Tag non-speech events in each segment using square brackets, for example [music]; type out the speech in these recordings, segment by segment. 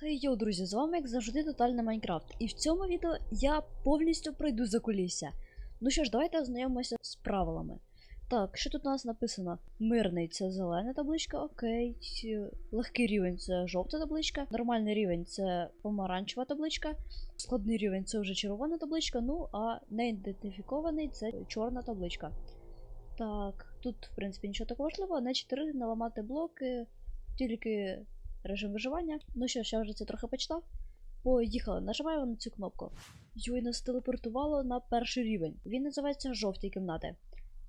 Хей йоу, друзі, з вами як завжди Тотальна Майнкрафт. І в цьому відео я повністю пройду за кулісся. Ну що ж, давайте ознайомимося з правилами. Так, що тут у нас написано? Мирний це зелена табличка, окей. Легкий рівень це жовта табличка, нормальний рівень це помаранчева табличка, складний рівень це вже червона табличка, ну а неідентифікований це чорна табличка. Так, тут, в принципі, нічого такого важливого. На 4 наламати блоки, тільки режим виживання. Ну що ж, я вже це трохи почитав. Поїхали, нажимаємо на цю кнопку. Йой, нас телепортувало на перший рівень. Він називається жовті кімнати.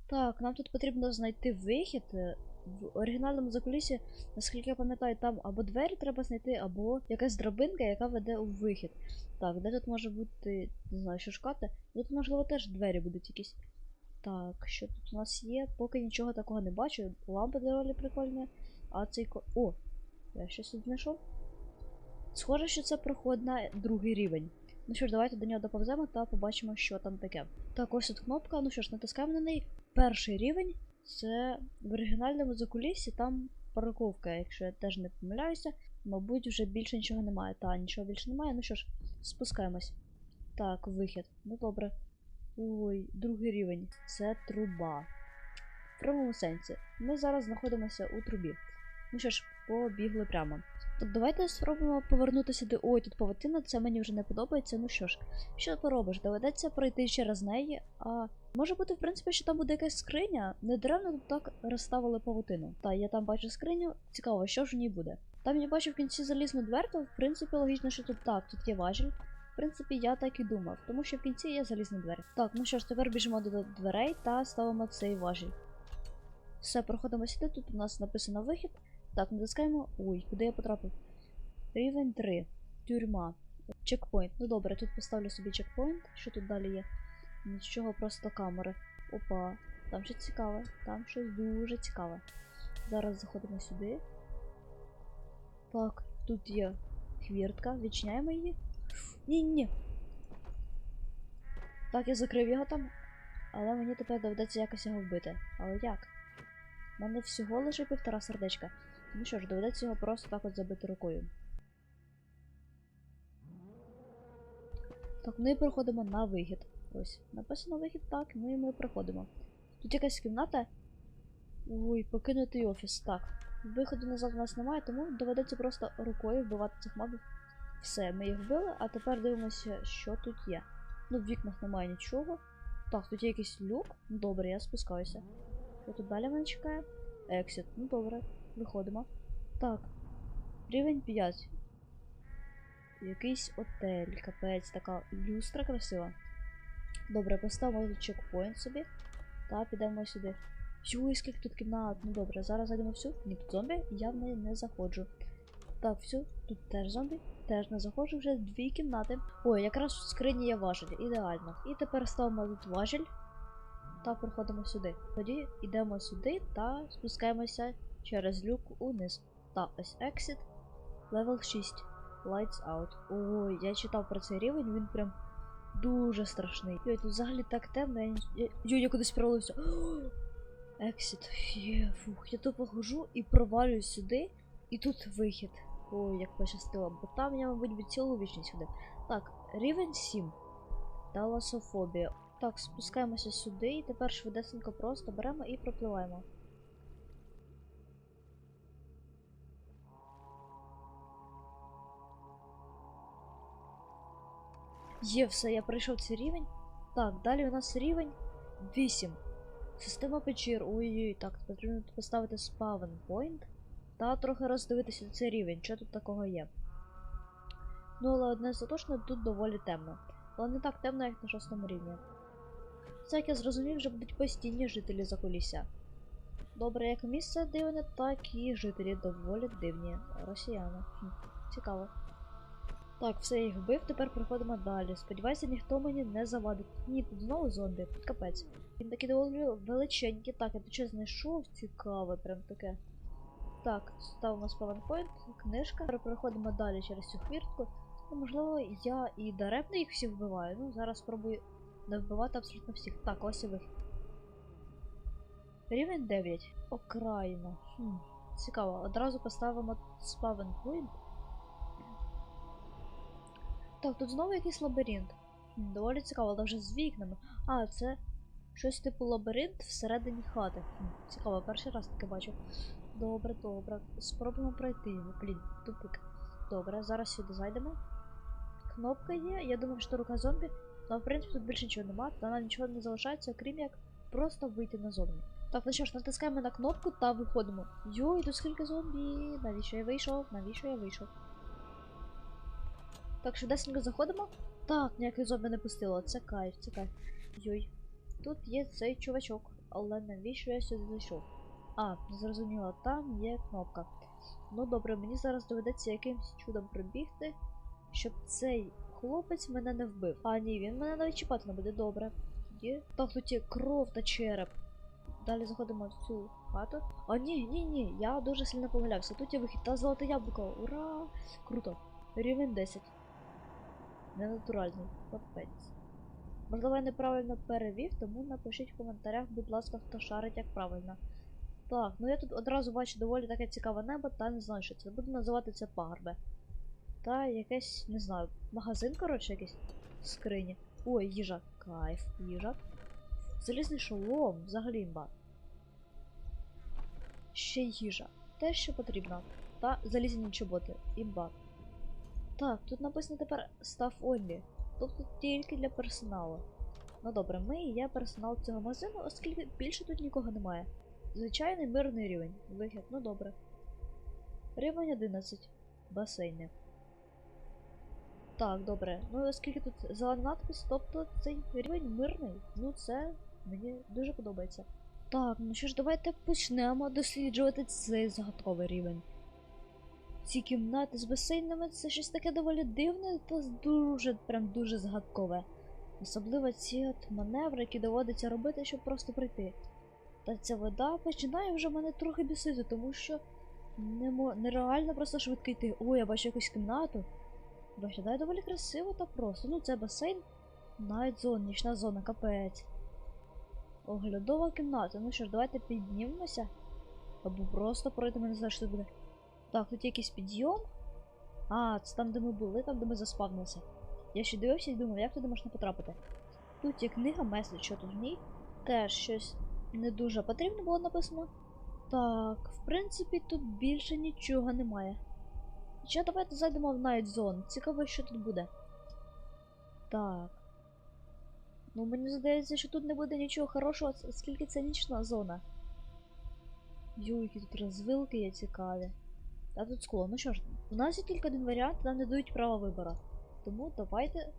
Так, нам тут потрібно знайти вихід. Е, В оригінальному закулісі, наскільки я пам'ятаю, там або двері треба знайти, або якась драбинка, яка веде у вихід. Так, де тут може бути, не знаю, що шукати. Тут, можливо, теж двері будуть якісь. Так, що тут у нас є? Поки нічого такого не бачу. Лампа доволі прикольна. А цей ко. О! Я щось знайшов. Схоже, що це проход на другий рівень. Ну що ж, давайте до нього доповземо та побачимо, що там таке. Так, ось тут кнопка. Ну що ж, натискаємо на неї. Перший рівень це в оригінальному закулісі там парковка, якщо я теж не помиляюся. Мабуть, вже більше нічого немає. Та, нічого більше немає. Ну що ж, спускаємось. Так, вихід. Ну добре. Ой, другий рівень. Це труба. В прямому сенсі. Ми зараз знаходимося у трубі. Ну що ж, побігли прямо. Так, давайте спробуємо повернутися до. Ой, тут павутина, це мені вже не подобається. Ну що ж, що поробиш? Доведеться пройти через неї, а може бути, в принципі, що там буде якась скриня. Недаремно тут так розставили павутину. Та, я там бачу скриню. Цікаво, що ж в ній буде. Там я бачу в кінці залізну двер, то в принципі логічно, що тут так, тут є важіль. В принципі, я так і думав, тому що в кінці є залізні двері. Так, ну що ж, тепер біжимо до дверей та ставимо цей важіль. Все, проходимо сюди, тут у нас написано вихід. Так, натискаємо. Ой, куди я потрапив? Рівень 3. Тюрма. Чекпоінт. Ну добре, тут поставлю собі чекпоінт. Що тут далі є? Нічого, просто камери. Опа, там щось цікаве. Там щось дуже цікаве. Зараз заходимо сюди. Так, тут є хвіртка. Відчиняємо її. Ні-ні. Так, я закрив його там. Але мені тепер доведеться якось його вбити. Але як? У мене всього лише півтора сердечка. Ну що ж, доведеться його просто так от забити рукою. Так, ну і проходимо на вихід. Ось, написано вихід так, ну і ми проходимо. Тут якась кімната. Ой, покинутий офіс. Так. Виходу назад у нас немає, тому доведеться просто рукою вбивати цих мобів. Все, ми їх вбили, а тепер дивимося, що тут є. Ну, в вікнах немає нічого. Так, тут є якийсь люк. Ну, Добре, я спускаюся. Що тут далі мене чекає? Ексіт. Ну добре, виходимо. Так. Рівень 5. Якийсь отель, капець, така люстра красива. Добре, поставимо тут чекпоінт собі. Та підемо сюди. Йой, скільки тут кімнат. Ну добре, зараз зайдемо всю. Ні, тут зомбі, я в неї не заходжу. Так, всю, тут теж зомбі, теж не заходжу, вже дві кімнати. Ой, якраз в скрині є важель, ідеально. І тепер ставимо тут важель та проходимо сюди. Тоді йдемо сюди та спускаємося через люк униз. Та ось exit. Level 6. Lights out. Ой, я читав про цей рівень, він прям дуже страшний. Йой, тут взагалі так темно, я, йой, я кудись провалився. [gasps] Є, фух, я тупо хожу і провалююсь сюди, і тут вихід. Ой, як пощастило, бо там я, мабуть, би цілу вічність ходив. Так, рівень 7. Таласофобія. Так, спускаємося сюди і тепер швидесенько просто беремо і пропливаємо. Є, все, я пройшов цей рівень. Так, далі у нас рівень 8. Система печір. Ой-ой, так, потрібно поставити spawn point. Та трохи роздивитися цей рівень, що тут такого є. Ну, але одне за точно тут доволі темно. Але не так темно, як на шостому рівні. Це, як я зрозумів, вже будуть постійні жителі Закулісся. Добре, як місце дивне, так і жителі доволі дивні. Росіяни. Хм, цікаво. Так, все, я їх вбив, тепер проходимо далі. Сподіваюся, ніхто мені не завадить. Ні, тут знову зомбі, капець. Він такий доволі величенький. Так, я тут щось знайшов, цікаве, прям таке. Так, ставимо спавнпойнт, книжка. Тепер проходимо далі через цю хвіртку. Ну, можливо, я і даремно їх всіх вбиваю. Ну, зараз спробую не вбивати абсолютно всіх. Так, ось і вихід. Рівень 9. Окраїна. Хм. Цікаво. Одразу поставимо point. Так, тут знову якийсь лабіринт. Доволі цікаво, але вже з вікнами. А, це щось типу лабіринт всередині хати. Цікаво, перший раз таке бачу. Добре, добре. Спробуємо пройти його. Блін, тупик. Добре, зараз сюди зайдемо. Кнопка є, я думав, що рука зомбі, але в принципі тут більше нічого нема, та нам нічого не залишається, окрім як просто вийти назовні. Так, ну що ж, натискаємо на кнопку та виходимо. Йой, тут скільки зомбі. Навіщо я вийшов? Навіщо я вийшов? Так, швидесенько заходимо. Так, ніяких зомбі не пустило. Це кайф, це кайф. Йой. Тут є цей чувачок, але навіщо я сюди зайшов? А, зрозуміло, там є кнопка. Ну добре, мені зараз доведеться якимсь чудом пробігти, щоб цей хлопець мене не вбив. А ні, він мене навіть чіпати не буде добре. Є. Так, тут є кров та череп. Далі заходимо в цю хату. А ні, ні, ні, я дуже сильно помилявся. Тут є вихід та золоте яблуко. Ура! Круто. Рівень 10. Ненатуральний. Капець. Можливо, я неправильно перевів, тому напишіть в коментарях, будь ласка, хто шарить як правильно. Так, ну я тут одразу бачу доволі таке цікаве небо, та не знаю, що це. Буду називати це пагорби. Та якесь, не знаю, магазин, коротше, якийсь скрині. Ой, їжа. Кайф, їжа. Залізний шолом, взагалі імба. Ще їжа. Те, що потрібно. Та залізні чоботи. Імба. Так, тут написано тепер Staff Only. Тобто тільки для персоналу. Ну добре, ми і я персонал цього магазину, оскільки більше тут нікого немає. Звичайний мирний рівень. Вихід, ну добре. Рівень 11. Басейни. Так, добре. Ну оскільки тут зелений надпис, тобто цей рівень мирний. Ну це мені дуже подобається. Так, ну що ж, давайте почнемо досліджувати цей загадковий рівень. Ці кімнати з басейнами це щось таке доволі дивне та дуже, прям дуже загадкове. Особливо ці от маневри, які доводиться робити, щоб просто прийти. Та ця вода починає вже мене трохи бісити, тому що немо... нереально просто швидко йти. О, я бачу якусь кімнату. Виглядає доволі красиво та просто. Ну, це басейн. Навіть зона, нічна зона, капець. Оглядова кімната. Ну що ж, давайте піднімемося. Або просто пройдемо, не знаю, що тут буде. Так, тут якийсь підйом. А, це там, де ми були, там, де ми заспавнилися. Я ще дивився і думав, як туди можна потрапити. Тут є книга, меседж, що тут в ній. Теж щось не дуже потрібно було написано. Так, в принципі, тут більше нічого немає. Хоча давайте зайдемо в Night Zone. Цікаво, що тут буде. Так. Ну, мені здається, що тут не буде нічого хорошого, оскільки це нічна зона. Які тут розвилки є цікаві. Та тут скло. Ну що ж, у нас є тільки один варіант, нам не дають права вибору. Тому давайте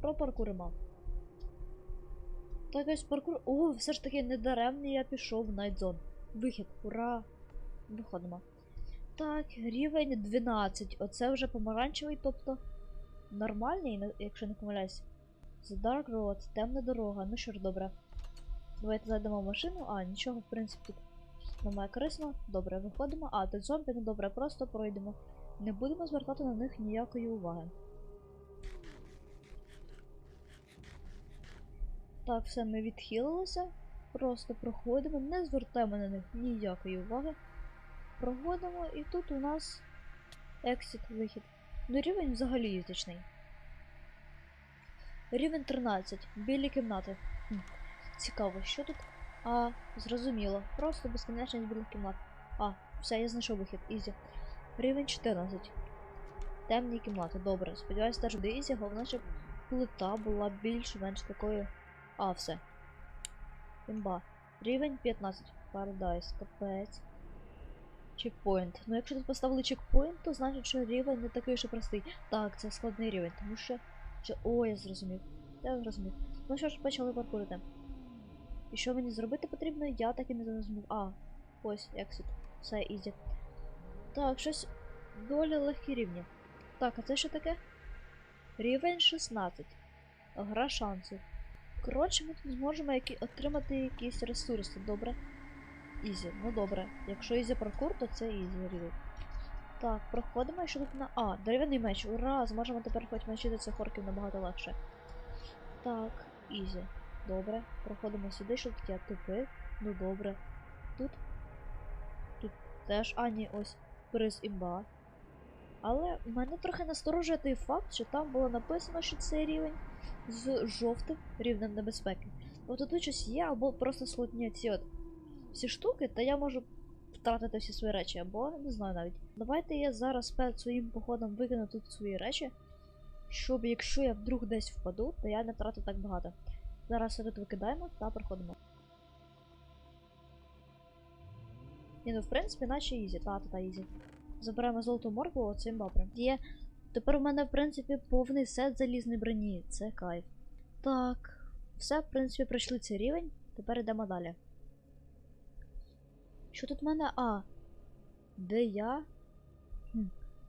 пропаркуримо. Так ось паркур. О, все ж таки недаремно я пішов в Zone. Вихід, ура! Виходимо. Так, рівень 12. Оце вже помаранчевий, тобто нормальний, якщо не помиляюсь. The Dark Road, темна дорога. Ну що ж, добре. Давайте зайдемо в машину. А, нічого, в принципі, тут немає корисного. Добре, виходимо. А, тут зомбі, ну добре, просто пройдемо. Не будемо звертати на них ніякої уваги. Так, все, ми відхилилися. Просто проходимо, не звертаємо на них ніякої уваги. Проходимо, і тут у нас ексит вихід. Ну, рівень взагалі язичний. Рівень 13. Білі кімнати. Хм. Цікаво, що тут? А, зрозуміло. Просто безкінечність білих кімнат. А, все, я знайшов вихід. Ізі. Рівень 14. Темні кімнати. Добре. Сподіваюсь, теж буде ізі, головне, щоб плита була більш-менш такою. А, все. Імба. Рівень 15. Paradise. Капець. Чекпоінт. Ну, якщо тут поставили чекпоінт, то значить, що рівень не такий вже простий. Так, це складний рівень, тому що. що... О, я зрозумів. Я зрозумів. Ну що ж, почали паркурити. І що мені зробити потрібно, я так і не зрозумів. А, ось, ексит. Все, ізі. Так, щось доволі легкі рівні. Так, а це що таке? Рівень 16. Гра шансів. Коротше, ми тут зможемо які... отримати якісь ресурси, добре? Ізі, ну добре. Якщо ізі паркур, то це ізі рівень. Так, проходимо, і що тут на. А, дерев'яний меч. Ура! Зможемо тепер хоч мечити цих орків набагато легше. Так, ізі. Добре. Проходимо сюди, що тут є тупик. Ну добре. Тут. Тут теж. А, ні, ось. Приз імба. Але мене трохи насторожує той факт, що там було написано, що цей рівень з жовтим рівнем небезпеки. Тобто тут щось є, або просто слотні ці от всі штуки, та я можу втратити всі свої речі, або не знаю навіть. Давайте я зараз перед своїм походом викину тут свої речі, щоб якщо я вдруг десь впаду, то я не втратив так багато. Зараз все тут викидаємо та проходимо. Ні, ну в принципі, наче ізі, та, та, та ізі. Забираємо золоту моркву оцим бабрем. Є. Тепер у мене, в принципі, повний сет залізної броні. Це кайф. Так. Все, в принципі, пройшли цей рівень. Тепер йдемо далі. Що тут в мене? А. Де я? Хм.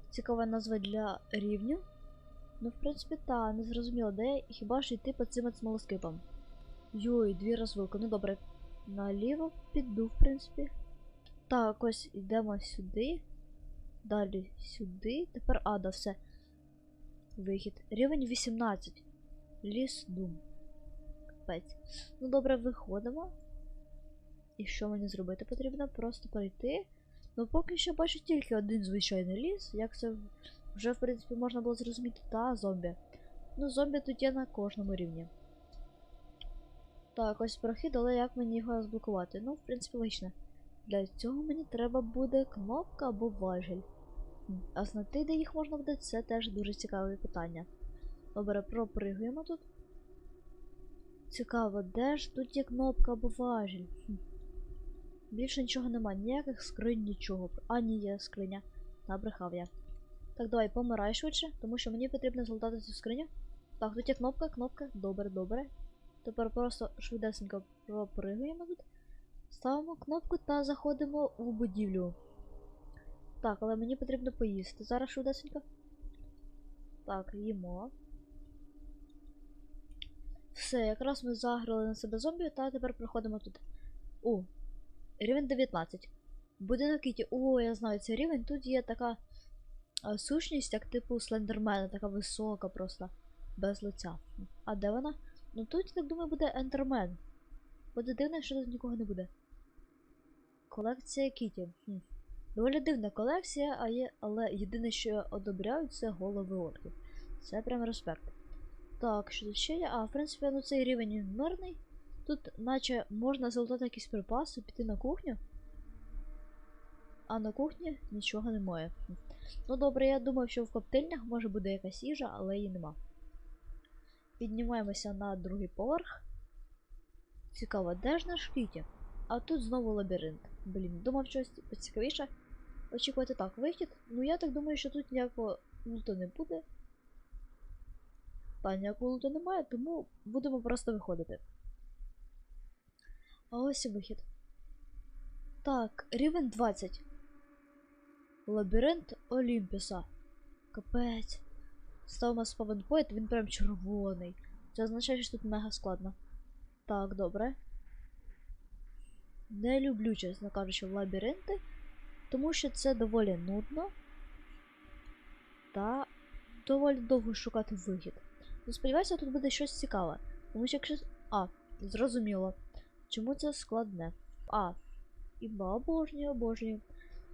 Цікава назва для рівню. Ну, в принципі, та, не зрозуміло, де хіба ж йти по цим смолоскипам. Йой, дві розвилки. Ну добре. Наліво піду, в принципі. Так, ось йдемо сюди. Далі сюди. Тепер ада, все. Вихід. Рівень 18. Ліс Дум. Капець. Ну добре, виходимо. І що мені зробити потрібно? Просто перейти. Ну поки що бачу тільки один звичайний ліс. Як це вже, в принципі, можна було зрозуміти, та зомбі. Ну, зомбі тут є на кожному рівні. Так, ось прохід, але як мені його розблокувати? Ну, в принципі, логічно. Для цього мені треба буде кнопка або важіль. А знайти, де їх можна буде, це теж дуже цікаве питання. Добре, пропригуємо тут. Цікаво, де ж тут є кнопка або важіль? Більше нічого нема, ніяких скринь, нічого. А, ні, є скриня. Набрехав я. Так, давай, помирай швидше, тому що мені потрібно злутати цю скриню. Так, тут є кнопка, кнопка. Добре, добре. Тепер просто швидесенько пропригуємо тут. Ставимо кнопку та заходимо у будівлю. Так, але мені потрібно поїсти. Зараз швидесенько. Так, їмо. Все, якраз ми заграли на себе зомбі, та тепер проходимо тут. О, рівень 19. Будинок Кіті. О, я знаю цей рівень. Тут є така сущність, як типу слендермена, така висока просто. Без лиця. А де вона? Ну тут, я так думаю, буде ендермен. Буде дивно, якщо тут нікого не буде. Колекція Кіті. Хм. Доволі дивна колекція, а є, але єдине, що я одобряю, це голови орків. Це прям респект. Так, що тут ще є? А, в принципі, ну цей рівень мирний. Тут, наче, можна залутати якісь припаси, піти на кухню. А на кухні нічого немає. Ну добре, я думав, що в коптильнях може буде якась їжа, але її нема. Піднімаємося на другий поверх. Цікаво, де ж наш Кіті? А тут знову лабіринт. Блін, думав щось поцікавіше. Очікувати так, вихід. Ну я так думаю, що тут ніякого луту не буде. Та ніякого луту немає, тому будемо просто виходити. А ось і вихід. Так, рівень 20. Лабіринт Олімпіса. Капець. Ставимо спавнпойнт, він прям червоний. Це означає, що тут мега складно. Так, добре. Не люблю, чесно кажучи, лабіринти, тому що це доволі нудно та доволі довго шукати вихід. Ну, сподіваюся, тут буде щось цікаве. Тому що якщо. А, зрозуміло. Чому це складне? А. Іба обожнюю, обожнюю.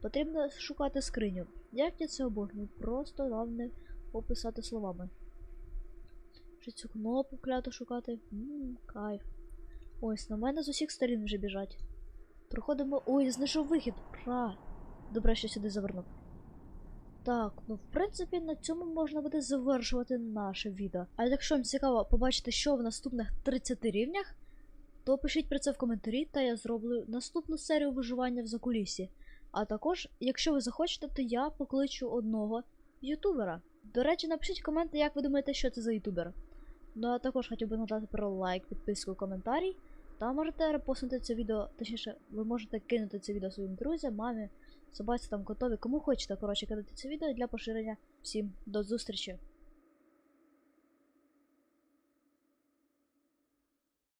Потрібно шукати скриню. Як я це обожнюю? Просто головне описати словами. Що цю кнопку клято шукати. Ммм, кайф. Ось, на мене з усіх сторін вже біжать. Проходимо. Ой, знайшов вихід. Ура! Добре, що сюди завернув. Так, ну в принципі на цьому можна буде завершувати наше відео. А якщо вам цікаво побачити, що в наступних 30 рівнях, то пишіть про це в коментарі, та я зроблю наступну серію виживання в закулісі. А також, якщо ви захочете, то я покличу одного ютубера. До речі, напишіть коменти, як ви думаєте, що це за ютубер. Ну а також хотів би надати про лайк, підписку, коментарій. Та можете репостнути це відео, точніше, ви можете кинути це відео своїм друзям, мамі, собаці там котові, кому хочете, коротше, кидати це відео для поширення. Всім до зустрічі!